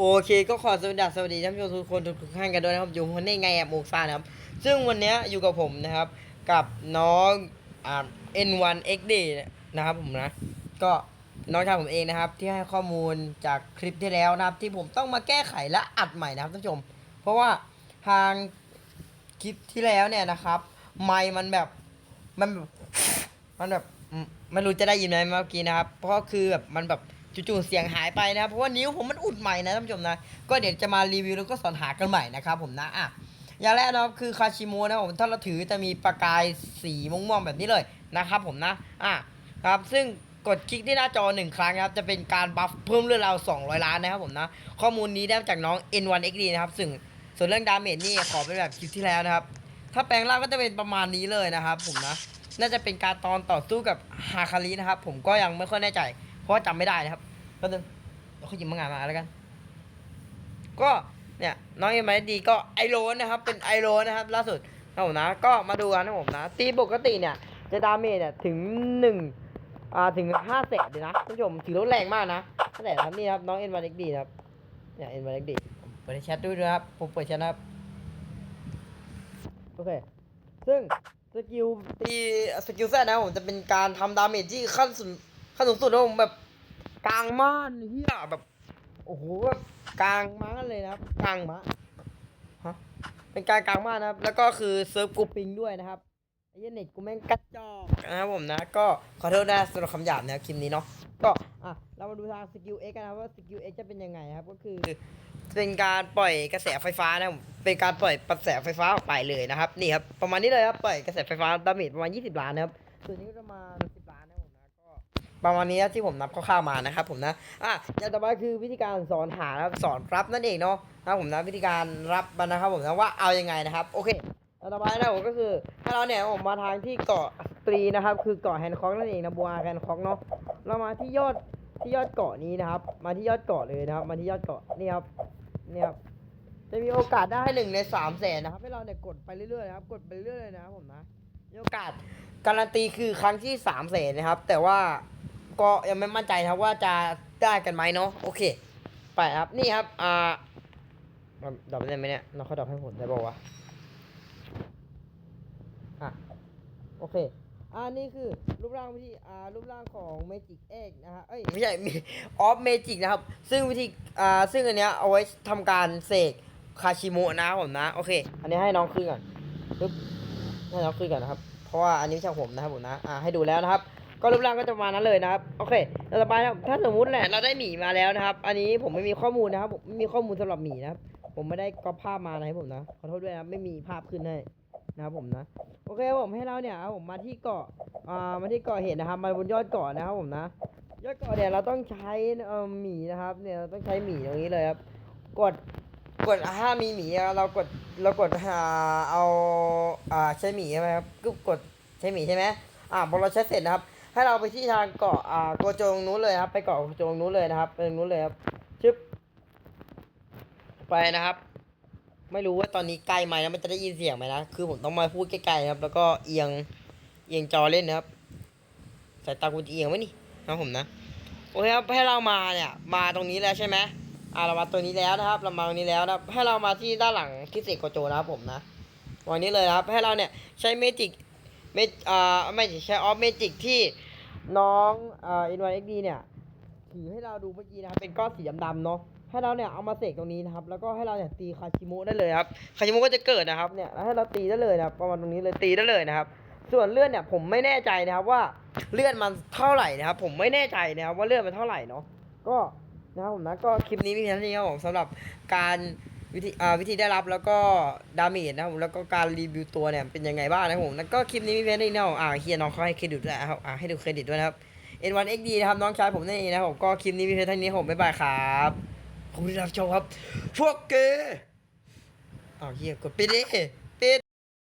โอเคก็ขอสวัสดีสวัสดีท่านผู้ชมทุกคนทุกท่านกันด้วยนะครับอยู่คนนี้ไงแอบโมกซ่านะครับ ซึ่งวันนี้อยู่กับผมนะครับ กับน้องอ่า N1XD นะครับผมนะ ก็น้องชายผมเองนะครับ ที่ให้ข้อมูลจากคลิปที่แล้วนะครับ ที่ผมต้องมาแก้ไขและอัดใหม่นะครับท่านผู้ชม เพราะว่าทางคลิปที่แล้วเนี่ยนะครับ ไมค์มันแบบมันแบบมันแบบไม่รู้จะได้ยินไหมเมื่อกี้นะครับ เพราะคือแบบมันแบบ จู่ๆเสียงหายไปนะครับเพราะว่านิ้วผมมันอุดใหม่นะท่านผู้ชมนะก็เดี๋ยวจะมารีวิวแล้วก็สอนหากันใหม่นะครับผมนะอะอย่างแรกนะครับคือคาชิโมะนะครับผมถ้าเราถือจะมีประกายสีม่วงๆแบบนี้เลยนะครับผมนะอะครับซึ่งกดคลิกที่หน้าจอหนึ่งครั้งนะครับ จะเป็นการบัฟเพิ่มเลือดเรา200 ล้านนะครับผมนะ ข้อมูลนี้ได้มาจากน้อง N1XD นะครับซึ่งส่วนเรื่องดาเมจนี่ขอเป็นแบบคลิปที่แล้วนะครับ ถ้าแปลงร่างก็จะเป็นประมาณนี้เลยนะครับผมนะ น่าจะเป็นการตอนต่อสู้กับฮาคารินะครับ ผมก็ยังไม่ค่อยแน่ใจ เพราะว่าจำไม่ได้นะครับ ก็นึงเดี๋ยวเขาหยิบมางานมาแล้วกัน ก็เนี่ยน้องเอ็มไอดีก็ไอโรนนะครับ เป็นไอโรนนะครับ ล่าสุดนะผมนะ ก็มาดูกันนะผมนะ ตีปกติเนี่ย จะดาเมจเนี่ยถึงหนึ่งอ่าถึงห้าแสนเลยนะท่านผู้ชมถือว่าแรงมากนะห้าแสนครับนี่ครับน้องเอ็นวันเอ็กดีครับเนี่ยเอ็นวันเอ็กดีเปิดแชทด้วยนะครับผมเปิดแชทนะครับโอเคซึ่งสกิลตีสกิลแซดนะครับผมจะเป็นการทำดาเมจที่ขั้นสุดขั้นสูงสุดนะผมแบบ กลางม่านเฮียแบบ โอ้โหกลางม้าเลยนะครับ กลางม้าฮะเป็นการกลางม่านะครับ แล้วก็คือเซิร์ฟกูปิงด้วยนะครับไอ้เน็ตกูแม่งกระจอกนะครับผมนะ ก็ขอโทษนะสำหรับคำหยาบนะคลิปนี้เนาะก็อะเรามาดูทางสกิล X กันนะว่าสกิล X จะเป็นยังไงนะครับ ก็คือเป็นการปล่อยกระแสไฟฟ้านะครับเป็นการปล่อยกระแสไฟฟ้าออกไปเลยนะครับ นี่ครับประมาณนี้เลยครับปล่อยกระแสไฟฟ้าดาเมจประมาณ 20 ล้านนะครับส่วนนี้ก็ประมาณ ประมาณนี้นะที่ผมนับคร่าวๆมานะครับผมนะอะอย่างต่อไปคือวิธีการสอนหานะครับสอนรับนั่นเองเนาะนะครับผมนะวิธีการรับมันนะครับผมนะว่าเอายังไงนะครับโอเคแล้วต่อไปนะผมก็คือให้เราเนี่ยผมมาทางที่เกาะสตรีนะครับ คือเกาะแฮนคอกนั่นเองนะบัวแฮนคอกเนาะเรามาที่ยอดที่ยอดเกาะนี้นะครับ มาที่ยอดเกาะเลยนะครับ มาที่ยอดเกาะนี่ครับนี่ครับจะมีโอกาสได้หนึ่งในสามแสนนะครับให้เราเนี่ยกดไปเรื่อยๆนะครับ กดไปเรื่อยๆเลยนะครับผมนะมีโอกาสการันตีคือครั้งที่สามแสนนะครับ แต่ว่า ก็ยังไม่มั่นใจครับว่าจะได้กันไหมเนาะโอเค ไปครับนี่ครับอ่าดอกได้ไหมเนี่ยน้องเขาดอกให้ผมได้บอกว่าอะโอเคอันนี้คือรูปร่างวิธีอ่ารูปร่างของเมจิกเอ็กนะฮะเอ้ยไม่ใช่ออฟเมจิกนะครับ ซึ่งวิธีอ่าซึ่งอันเนี้ยเอาไว้ทำการเสกคาชิโมะนะผมนะโอเค อันนี้ให้น้องขึ้นก่อนปึ๊บให้น้องขึ้นก่อนนะครับ เพราะว่าอันนี้ไม่ใช่ผมนะครับผมนะอ่าให้ดูแล้วนะครับ ก็รูปร่างก็จะประมาณนั้นเลยนะครับ โอเคต่อไปนะครับถ้าสมมุติแหละเราได้หมีมาแล้วนะครับ อันนี้ผมไม่มีข้อมูลนะครับผมไม่มีข้อมูลสำหรับหมีนะครับ ผมไม่ได้ก๊อปภาพมานะครับผมนะ ขอโทษด้วยนะไม่มีภาพขึ้นให้นะครับผมนะ โอเคผมให้เราเนี่ยเอาผมมาที่เกาะ อ่า มาที่เกาะเห็ดนะครับ มาบนยอดเกาะนะครับผมนะ ยอดเกาะเนี่ยเราต้องใช้เอ่อหมีนะครับ เนี่ยเราต้องใช้หมีตรงนี้เลยครับ กด กดถ้ามีหมีเรากด เรากดหาเอา อ่า ใช้หมีใช่ไหมครับก็กดใช้หมีใช่ไหมอ่าพอเราใช้เสร็จนะครับ ให้เราไปที่ทางเกาะอ่าโกโจงนู้นเลยครับ ไปเกาะโกโจงนู้นเลยนะครับไปนู้นเลยครับชึบไปนะครับ ไม่รู้ว่าตอนนี้ใกล้ไหมนะมันจะได้ยินเสียงไหมนะคือผมต้องมาพูดใกล้ๆนะครับ แล้วก็เอียงเอียงจอเล่นนะครับสายตากูจะเอียงไหมนี่นะผมนะโอเคครับให้เรามาเนี่ยมาตรงนี้แล้วใช่ไหมอ่าเรามาตัวนี้แล้วนะครับ เรามาตรงนี้แล้วนะให้เรามาที่ด้านหลังที่เสกโกโจนะครับผมนะวันนี้เลยนะครับให้เราเนี่ยใช้เมจิกเมจอ่าไม่ใช่ใช้ออฟเมจิกที่ น้องอ่อินวันเอ็กดีเนี่ยถือให้เราดูเมื่อกี้นะครับเป็นก้อนสีดำๆเนาะให้เราเนี่ยเอามาเสกตรงนี้นะครับ แล้วก็ให้เราเนี่ยตีคาชิโมะได้เลยครับคาชิโมะก็จะเกิดนะครับเนี่ยแล้วให้เราตีได้เลยนะครับประมาณตรงนี้เลยตีได้เลยนะครับ ส่วนเลือดเนี่ยผมไม่แน่ใจนะครับว่าเลือดมันเท่าไหร่นะครับ ผมไม่แน่ใจนะครับว่าเลือดมันเท่าไหร่เนาะก็นะครับผมนะก็คลิปนี้มีเพียงเท่านี้ครับผมสำหรับการ วิธีอ่าวิธีได้รับแล้วก็ดาเมจนะครับผมแล้วก็การรีวิวตัวเนี่ยเป็นยังไงบ้างนะครับผมแล้วก็คลิปนี้มีเพียงเท่านี้นะอ่าเฮียน้องเขาให้เครดิตด้วยนะครับอ่าให้ดูเครดิตด้วยนะครับ N1XD นะครับน้องชายผมนั่นเองนะครับผมก็คลิปนี้มีเพียงเท่านี้ผมบ๊ายบายครับขอบคุณที่รับชมครับพวกเกอ้าวเฮียกดไปดิ